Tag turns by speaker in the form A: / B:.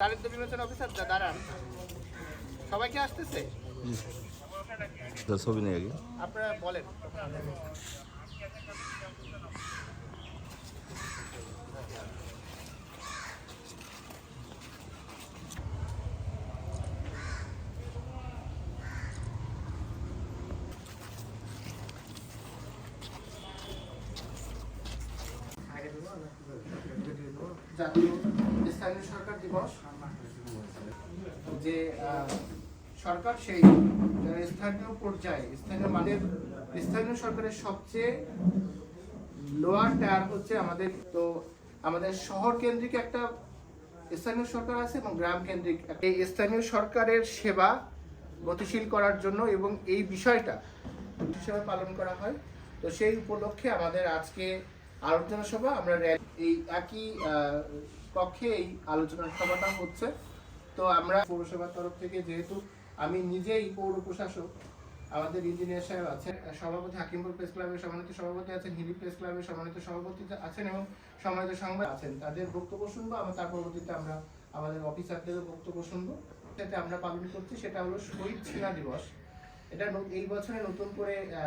A: দারিদ্র বিমোচন অফিসার দাঁড়ান। সবাই কি আসতেছে?
B: ছবি নেই আগে
A: আপনারা বলেন। যে সরকার সেই স্থানীয় পর্যায়ে, স্থানীয় মানের, স্থানীয় সরকারের সবচেয়ে লোয়ার টায়ার হচ্ছে আমাদের, তো আমাদের শহর কেন্দ্রিক একটা স্থানীয় সরকার আছে এবং গ্রাম কেন্দ্রিক এই স্থানীয় সরকারের সেবা গতিশীল করার জন্য এবং এই বিষয়টা হিসেবে পালন করা হয়। তো সেই উপলক্ষে আমাদের আজকে আলোচনা সভা, আমরা এই একই কক্ষে এই আলোচনা সভাটা হচ্ছে। তো আমরা পৌরসভার তরফ থেকে যেহেতু আমি নিজেই পৌর প্রশাসক, আমাদের ইঞ্জিনিয়ার সাহেব আছেন সভাপতি হাকিমপুর প্রেস ক্লাবের সম্মানিত সভাপতি আছেন, হিলি প্রেস ক্লাবের সম্মানিত সভাপতি আছেন এবং সম্মানিত সংবাদ আছেন। তাদের বক্তব্য শুনব, আমরা তার পরবর্তীতে আমরা আমাদের অফিসারদেরও বক্তব্য শুনব। সেটা আমরা পালন করছি, সেটা হলো শহীদ সেনা দিবস। এটা এই বছরে নতুন করে